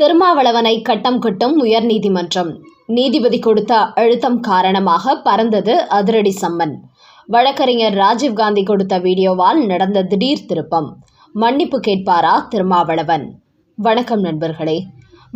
திருமாவளவனை கட்டம் கட்டும் உயர்நீதிமன்றம். நீதிபதி கொடுத்த அழுத்தம் காரணமாக பறந்தது அதிரடி சம்மன். வழக்கறிஞர் ராஜீவ்காந்தி கொடுத்த வீடியோவால் நடந்த திடீர் திருப்பம். மன்னிப்பு கேட்பாரா திருமாவளவன்? வணக்கம் நண்பர்களே.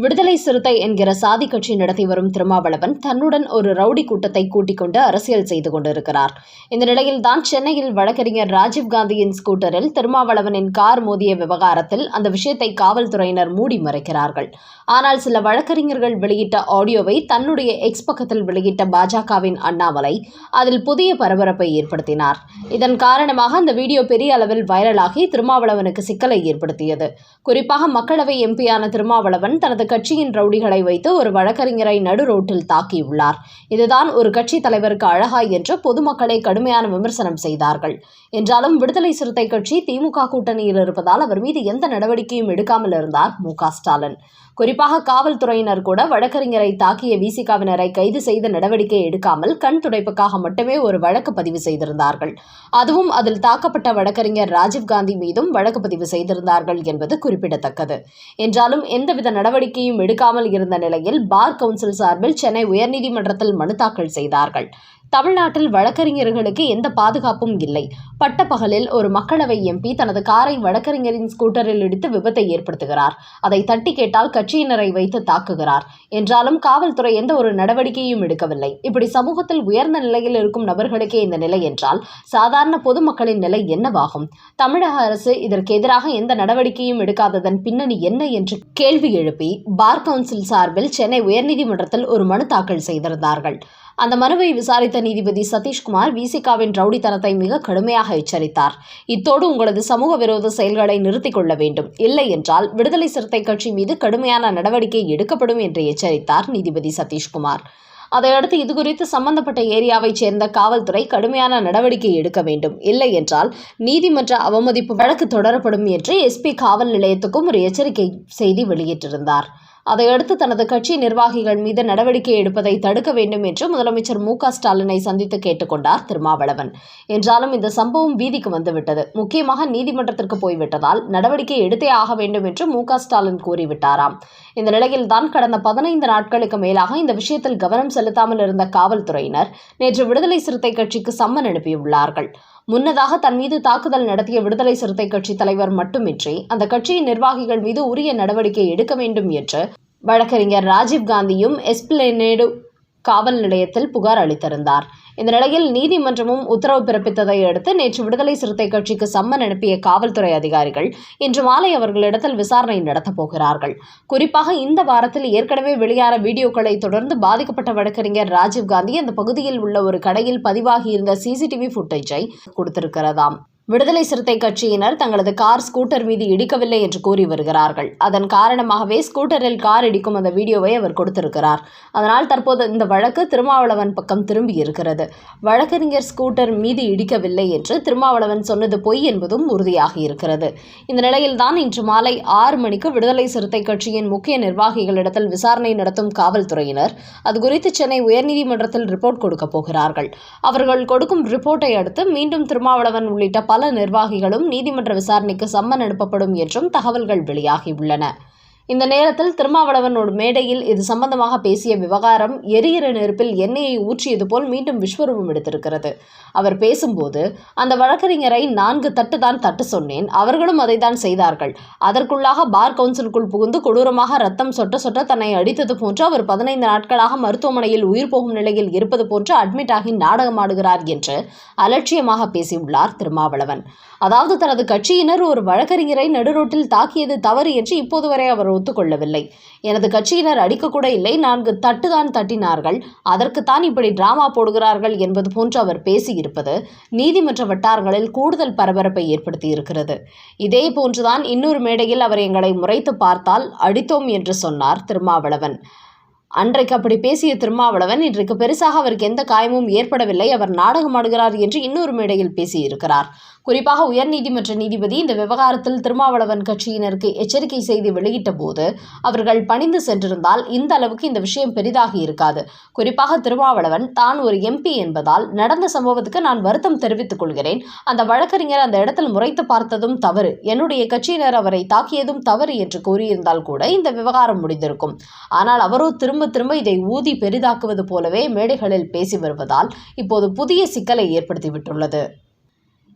விடுதலை சிறுத்தை என்கிற சாதி கட்சி நடத்தி வரும் திருமாவளவன் தன்னுடன் ஒரு ரவுடி கூட்டத்தை கூட்டிக் கொண்டு அரசியல் செய்து கொண்டிருக்கிறார். இந்த நிலையில் தான் சென்னையில் வழக்கறிஞர் ராஜீவ்காந்தியின் ஸ்கூட்டரில் திருமாவளவனின் கார் மோதிய விவகாரத்தில் அந்த விஷயத்தை காவல்துறையினர் மூடி மறைக்கிறார்கள். ஆனால் சில வழக்கறிஞர்கள் வெளியிட்ட ஆடியோவை தன்னுடைய எக்ஸ் பக்கத்தில் வெளியிட்ட பாஜகவின் அண்ணாமலை அதில் புதிய பரபரப்பை ஏற்படுத்தினார். இதன் காரணமாக அந்த வீடியோ பெரிய அளவில் வைரலாகி திருமாவளவனுக்கு சிக்கலை ஏற்படுத்தியது. குறிப்பாக மக்களவை எம்பியான திருமாவளவன் தனது கட்சியின் ரவுடிகளை வைத்து ஒரு வழக்கறிஞரை நடு ரோட்டில் தாக்கியுள்ளார். இதுதான் ஒரு கட்சி தலைவருக்கு அழகா என்று பொதுமக்களை கடுமையான விமர்சனம் செய்தார்கள். என்றாலும் விடுதலை சிறுத்தை கட்சி திமுக கூட்டணியில் இருப்பதால் அவர் மீது எந்த நடவடிக்கையும் எடுக்காமல் இருந்தார் மு ஸ்டாலின். குறிப்பாக காவல்துறையினர் கூட வழக்கறிஞரை தாக்கிய விசிகாவினரை கைது செய்த நடவடிக்கை எடுக்காமல் கண் துடைப்புக்காக மட்டுமே ஒரு வழக்கு பதிவு செய்திருந்தார்கள். அதுவும் அதில் தாக்கப்பட்ட வழக்கறிஞர் ராஜீவ்காந்தி மீதும் வழக்கு பதிவு செய்திருந்தார்கள் என்பது குறிப்பிடத்தக்கது. என்றாலும் எந்தவித நடவடிக்கையும் எடுக்காமல் இருந்த நிலையில் பார் கவுன்சில் சார்பில் சென்னை உயர்நீதிமன்றத்தில் மனு தாக்கல் செய்தார்கள். தமிழ்நாட்டில் வழக்கறிஞர்களுக்கு எந்த பாதுகாப்பும் இல்லை. பட்டப்பகலில் ஒரு மக்களவை எம்பி தனது காரை வழக்கறிஞரின் ஸ்கூட்டரில் இடித்து விபத்தை ஏற்படுத்துகிறார். அதை தட்டி கேட்டால் கட்சியினரை வைத்து தாக்குகிறார். என்றாலும் காவல்துறை எந்த ஒரு நடவடிக்கையும் எடுக்கவில்லை. இப்படி சமூகத்தில் உயர்ந்த நிலையில் இருக்கும் நபர்களுக்கே இந்த நிலை என்றால் சாதாரண பொதுமக்களின் நிலை என்னவாகும்? தமிழக அரசு இதற்கு எதிராக எந்த நடவடிக்கையும் எடுக்காததன் பின்னணி என்ன என்று கேள்வி எழுப்பி பார் கவுன்சில் சார்பில் சென்னை உயர்நீதிமன்றத்தில் ஒரு மனு தாக்கல் செய்திருந்தார்கள். அந்த மனுவை விசாரித்த நீதிபதி சதீஷ்குமார் விசிகாவின் ரவுடித்தனத்தை மிக கடுமையாக எச்சரித்தார். இத்தோடு உங்களது சமூக விரோத செயல்களை நிறுத்திக் கொள்ள வேண்டும். இல்லை என்றால் விடுதலை சிறுத்தை கட்சி மீது கடுமையான நடவடிக்கை எடுக்கப்படும் என்று எச்சரித்தார் நீதிபதி சதீஷ்குமார். அதையடுத்து இதுகுறித்து சம்பந்தப்பட்ட ஏரியாவைச் சேர்ந்த காவல்துறை கடுமையான நடவடிக்கை எடுக்க வேண்டும். இல்லை என்றால் நீதிமன்ற அவமதிப்பு வழக்கு தொடரப்படும் என்று எஸ்பி காவல் நிலையத்துக்கும் ஒரு எச்சரிக்கை செய்தி வெளியிட்டிருந்தார். அதையடுத்து தனது கட்சி நிர்வாகிகள் மீது நடவடிக்கை எடுப்பதை தடுக்க வேண்டும் என்று முதலமைச்சர் மு ஸ்டாலினை சந்தித்து கேட்டுக்கொண்டார் திருமாவளவன். என்றாலும் இந்த சம்பவம் வீதிக்கு வந்துவிட்டது. முக்கியமாக நீதிமன்றத்திற்கு போய்விட்டதால் நடவடிக்கை எடுத்தே ஆக வேண்டும் என்று மு ஸ்டாலின் கூறிவிட்டாராம். இந்த நிலையில்தான் கடந்த பதினைந்து நாட்களுக்கு மேலாக இந்த விஷயத்தில் கவனம் செலுத்தாமல் இருந்த காவல்துறையினர் நேற்று விடுதலை சிறுத்தை கட்சிக்கு சம்மன் அனுப்பியுள்ளார்கள். முன்னதாக தன் மீது தாக்குதல் நடத்திய விடுதலை சிறுத்தை கட்சி தலைவர் மட்டுமின்றி அந்த கட்சியின் நிர்வாகிகள் மீது உரிய நடவடிக்கை எடுக்க வேண்டும் என்று வழக்கறிஞர் ராஜீவ்காந்தியும் எஸ்பிளேனேடு காவல் நிலையத்தில் புகார் அளித்திருந்தார். இந்த நிலையில் நீதிமன்றமும் உத்தரவு பிறப்பித்ததை அடுத்து நேற்று விடுதலை சிறுத்தை கட்சிக்கு சம்மன் அனுப்பிய காவல்துறை அதிகாரிகள் இன்று மாலை அவர்களிடத்தில் விசாரணை நடத்தப் போகிறார்கள். குறிப்பாக இந்த வாரத்தில் ஏற்கனவே வெளியான வீடியோக்களை தொடர்ந்து பாதிக்கப்பட்ட வழக்கறிஞர் ராஜீவ்காந்தி அந்த பகுதியில் உள்ள ஒரு கடையில் பதிவாகியிருந்த சிசிடிவி ஃபுட்டேஜை கொடுத்திருக்கிறதாம். விடுதலை சிறுத்தை கட்சியினர் தங்களது கார் ஸ்கூட்டர் மீது இடிக்கவில்லை என்று கூறி வருகிறார்கள். அதன் காரணமாகவே ஸ்கூட்டரில் கார் இடிக்கும் அந்த வீடியோவை அவர் கொடுத்திருக்கிறார். அதனால் தற்போது இந்த வழக்கு திருமாவளவன் பக்கம் திரும்பி இருக்கிறது. வழக்கறிஞர் ஸ்கூட்டர் மீது இடிக்கவில்லை என்று திருமாவளவன் சொன்னது பொய் என்பதும் உறுதியாகி இருக்கிறது. இந்த நிலையில்தான் இன்று மாலை ஆறு மணிக்கு விடுதலை சிறுத்தை கட்சியின் முக்கிய நிர்வாகிகளிடத்தில் விசாரணை நடத்தும் காவல்துறையினர் அது குறித்து சென்னை உயர்நீதிமன்றத்தில் ரிப்போர்ட் கொடுக்க போகிறார்கள். அவர்கள் கொடுக்கும் ரிப்போர்ட்டை அடுத்து மீண்டும் திருமாவளவன் உள்ளிட்ட பல பல நிர்வாகிகளும் நீதிமன்ற விசாரணைக்கு சம்மன் அனுப்பப்படும் என்றும் தகவல்கள் வெளியாகியுள்ளன. இந்த நேரத்தில் திருமாவளவன் ஒரு மேடையில் இது சம்பந்தமாக பேசிய விவகாரம் எரியிற நெருப்பில் எண்ணெயை ஊற்றியது போல் மீண்டும் விஸ்வரூபம் எடுத்திருக்கிறது. அவர் பேசும்போது அந்த வழக்கறிஞரை நான்கு தட்டு தான் தட்டு சொன்னேன் அவர்களும் அதை தான் செய்தார்கள். அதற்குள்ளாக பார் கவுன்சிலுக்குள் புகுந்து கொடூரமாக ரத்தம் சொட்ட சொட்ட தன்னை அடித்தது போன்று அவர் பதினைந்து நாட்களாக மருத்துவமனையில் உயிர் போகும் நிலையில் இருப்பது போன்று அட்மிட் ஆகி நாடகமாடுகிறார் என்று அலட்சியமாக பேசியுள்ளார் திருமாவளவன். அதாவது தனது கட்சியினர் ஒரு வழக்கறிஞரை நடுரோட்டில் தாக்கியது தவறு என்று இப்போது வரை அவர் ஒத்துக்கொள்ளவில்லை. எனது கட்சியினர் அடிக்கக்கூட இல்லை நான்கு தட்டுதான் தட்டினார்கள். அதற்குத்தான் இப்படி டிராமா போடுகிறார்கள் என்பது போன்று அவர் பேசியிருப்பது நீதிமன்ற வட்டாரங்களில் கூடுதல் பரபரப்பை ஏற்படுத்தியிருக்கிறது. இதே போன்றுதான் இன்னொரு மேடையில் அவர் எங்களை முறைத்து பார்த்தால் அடித்தோம் என்று சொன்னார் திருமாவளவன். அன்றைக்கு அப்படி பேசிய திருமாவளவன் இன்றைக்கு பெருசாக அவருக்கு எந்த காயமும் ஏற்படவில்லை. அவர் நாடகமாடுகிறார் என்று இன்னொரு மேடையில் பேசியிருக்கிறார். குறிப்பாக உயர்நீதிமன்ற நீதிபதி இந்த விவகாரத்தில் திருமாவளவன் கட்சியினருக்கு எச்சரிக்கை செய்து வெளியிட்ட போது அவர்கள் பணிந்து சென்றிருந்தால் இந்த அளவுக்கு இந்த விஷயம் பெரிதாகி இருக்காது. குறிப்பாக திருமாவளவன் தான் ஒரு எம்பி என்பதால் நடந்த சம்பவத்துக்கு நான் வருத்தம் தெரிவித்துக் கொள்கிறேன். அந்த வழக்கறிஞர் அந்த இடத்தில் முறைத்து பார்த்ததும் தவறு. என்னுடைய கட்சியினர் அவரை தாக்கியதும் தவறு என்று கூறியிருந்தால் கூட இந்த விவகாரம் முடிந்திருக்கும். ஆனால் அவரோ திரும்ப திரும்ப இதை ஊதி பெரிதாக்குவது போலவே மேடைகளில் பேசி வருவதால் இப்போது புதிய சிக்கலை ஏற்படுத்திவிட்டுள்ளது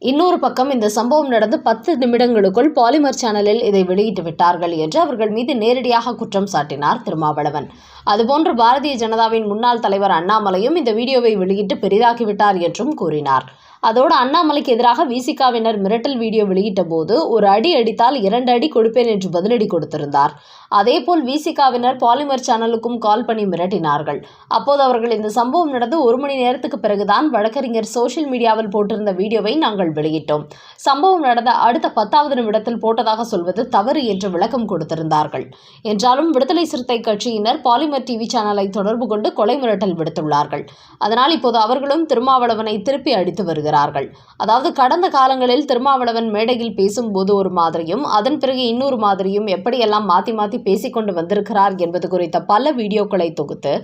இன்னொரு பக்கம் இந்த சம்பவம் நடந்து பத்து நிமிடங்களுக்குள் பாலிமர் சேனலில் இதை வெளியிட்டு விட்டார்கள் என்று அவர்கள் மீது நேரடியாக குற்றம் சாட்டினார் திருமாவளவன். அதுபோன்று பாரதிய ஜனதாவின் முன்னாள் தலைவர் அண்ணாமலையும் இந்த வீடியோவை வெளியிட்டு பெரிதாக்கிவிட்டார் என்றும் கூறினார். அதோடு அண்ணாமலைக்கு எதிராக விசிகாவினர் மிரட்டல் வீடியோ வெளியிட்ட போது ஒரு அடி அடித்தால் இரண்டு அடி கொடுப்பேன் என்று பதிலடி கொடுத்திருந்தார். அதேபோல் விசிகாவினர் பாலிமர் சேனலுக்கும் கால் பண்ணி மிரட்டினார்கள். அப்போது அவர்கள் இந்த சம்பவம் நடந்து ஒரு மணி நேரத்துக்கு பிறகுதான் வழக்கறிஞர் சோஷியல் மீடியாவில் போட்டிருந்த வீடியோவை நாங்கள் வெளியிட்டோம். சம்பவம் நடந்த அடுத்த பத்தாவது நிமிடத்தில் போட்டதாக சொல்வது தவறு என்று விளக்கம் கொடுத்திருந்தார்கள். என்றாலும் விடுதலை சிறுத்தை கட்சியினர் பாலிமர் டிவி சேனலை தொடர்பு கொண்டு கொலை மிரட்டல் விடுத்துள்ளார்கள். அதனால் இப்போது அவர்களும் திருமாவளவனை திருப்பி அடித்து வருகிறார்கள். அதாவது கடந்த காலங்களில் திருமாவளவன் மேடையில் பேசும்போது ஒரு மாதிரியும் அதன் பிறகு இன்னொரு மாதிரியும் எப்படியெல்லாம் மாற்றி மாற்றி பேசிக்கொண்டு வந்திருக்கிறார் என்பது குறித்த பல வீடியோக்களை தொகுத்து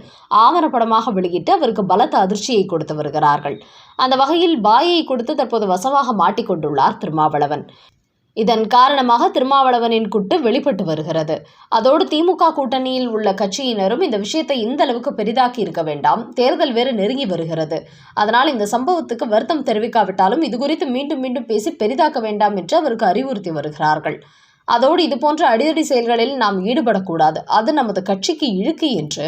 ஆவணப்படமாக வெளியிட்டு அவருக்கு பலத்த அதிர்ச்சியை கொடுத்து வருகிறார்கள். அந்த வகையில் பாயை கொடுத்து தற்போது வசமாக மாட்டிக்கொண்டுள்ளார் திருமாவளவன். இதன் காரணமாக திருமாவளவனின் குட்டு வெளிப்பட்டு வருகிறது. அதோடு திமுக கூட்டணியில் உள்ள கட்சியினரும் இந்த விஷயத்தை இந்த அளவுக்கு பெரிதாக்கி இருக்க வேண்டாம். தேர்தல் வேறு நெருங்கி வருகிறது. அதனால் இந்த சம்பவத்துக்கு வருத்தம் தெரிவிக்காவிட்டாலும் இது குறித்து மீண்டும் மீண்டும் பேசி பெரிதாக்க வேண்டாம் என்று அவருக்கு அறிவுறுத்தி வருகிறார்கள். அதோடு இதுபோன்ற அடிதடி செயல்களில் நாம் ஈடுபடக்கூடாது. அது நமது கட்சிக்கு இழுக்கு என்று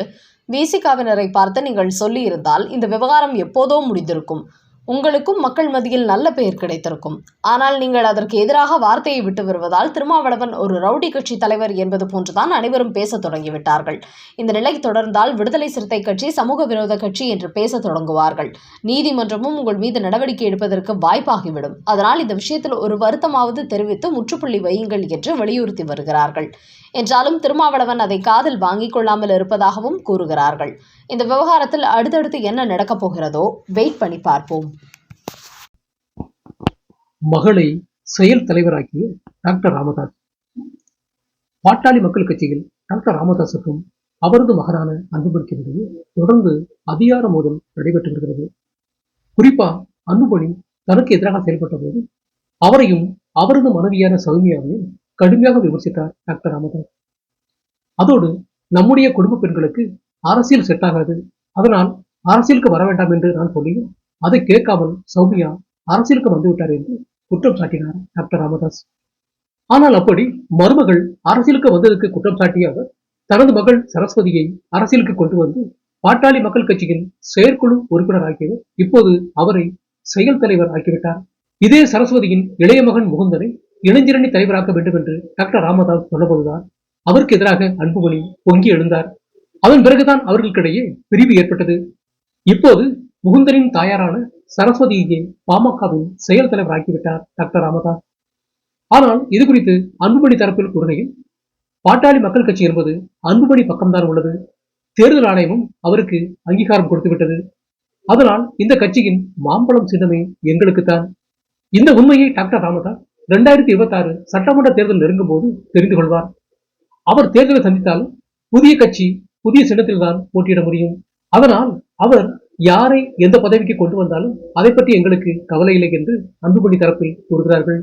விசிகாவினரை பார்த்து நீங்கள் சொல்லியிருந்தால் இந்த விவகாரம் எப்போதோ முடிந்திருக்கும். உங்களுக்கும் மக்கள் மத்தியில் நல்ல பெயர் கிடைத்திருக்கும். ஆனால் நீங்கள் அதற்கு எதிராக வார்த்தையை விட்டு வருவதால் திருமாவளவன் ஒரு ரவுடி கட்சி தலைவர் என்பது போன்றுதான் அனைவரும் பேசத் தொடங்கிவிட்டார்கள். இந்த நிலை தொடர்ந்தால் விடுதலை சிறுத்தை கட்சி சமூக விரோத கட்சி என்று பேசத் தொடங்குவார்கள். நீதிமன்றமும் உங்கள் மீது நடவடிக்கை எடுப்பதற்கு வாய்ப்பாகிவிடும். அதனால் இந்த விஷயத்தில் ஒரு வருத்தமாவது தெரிவித்து முற்றுப்புள்ளி வையுங்கள் என்று வலியுறுத்தி வருகிறார்கள். என்றாலும் திருமாவளவன் அதை காதில் வாங்கிக் கொள்ளாமல் இருப்பதாகவும் கூறுகிறார்கள். இந்த விவகாரத்தில் அடுத்தடுத்து என்ன நடக்கப் போகிறதோ வெயிட் பண்ணி பார்ப்போம். மகளை செயல் தலைவராக்கிய டாக்டர் ராமதாஸ். பாட்டாளி மக்கள் கட்சியில் டாக்டர் ராமதாஸுக்கும் அவரது மகனான அன்புமணிக்கு இடையே தொடர்ந்து அதிகார மோதல் நடைபெற்று வருகிறது குறிப்பா அன்புமணி தனக்கு எதிராக செயல்பட்ட போது அவரையும் அவரது மனைவியான சௌமியாவையும் கடுமையாக விமர்சித்தார் டாக்டர் ராமதாஸ். அதோடு நம்முடைய குடும்ப பெண்களுக்கு அரசியல் செட் ஆகாது அதனால் அரசியலுக்கு வர வேண்டாம் என்று நான் சொல்லியும் அதை கேட்காமல் சௌமியா அரசியலுக்கு வந்து விட்டார் என்று குற்றம் சாட்டினார் டாக்டர் ராமதாஸ். ஆனால் அப்படி மருமகள் அரசியலுக்கு வந்ததற்கு குற்றம் சாட்டிய அவர் தனது மகள் சரஸ்வதியை அரசியலுக்கு கொண்டு வந்து பாட்டாளி மக்கள் கட்சியின் செயற்குழு உறுப்பினர் ஆக்கியவர் இப்போது அவரை செயல் தலைவர் ஆக்கிவிட்டார். இதே சரஸ்வதியின் இளைய மகன் முகுந்தனை இளைஞரணி தலைவராக்க வேண்டும் என்று டாக்டர் ராமதாஸ் சொன்னபோதுதான் அவருக்கு எதிராக அன்புமணி பொங்கி எழுந்தார். அதன் பிறகுதான் அவர்களுக்கிடையே பிரிவு ஏற்பட்டது. இப்போது முகுந்தனின் தாயாரான சரஸ்வதியை பாமகவின் செயல் தலைவர் ஆக்கிவிட்டார் டாக்டர் ராமதாஸ். ஆனால் இது குறித்து அன்புமணி தரப்பில் கூறுகையில் பாட்டாளி மக்கள் கட்சி என்பது அன்புமணி பக்கம்தான் உள்ளது. தேர்தல் ஆணையமும் அவருக்கு அங்கீகாரம் கொடுத்து விட்டது அதனால் இந்த கட்சியின் மாம்பழம் சின்னமே எங்களுக்குத்தான். இந்த உண்மையை டாக்டர் ராமதாஸ் ரெண்டாயிரத்தி இருபத்தி ஆறு சட்டமன்ற தேர்தல் நெருங்கும் போது தெரிந்து கொள்வார். அவர் தேர்தலை சந்தித்தால் புதிய கட்சி புதிய சின்னத்தில் தான் போட்டியிட முடியும். அதனால் அவர் யாரை எந்த பதவிக்கு கொண்டு வந்தாலும் அதை பற்றி எங்களுக்கு கவலை இல்லை என்று அன்புமணி தரப்பில் கூறுகிறார்கள்.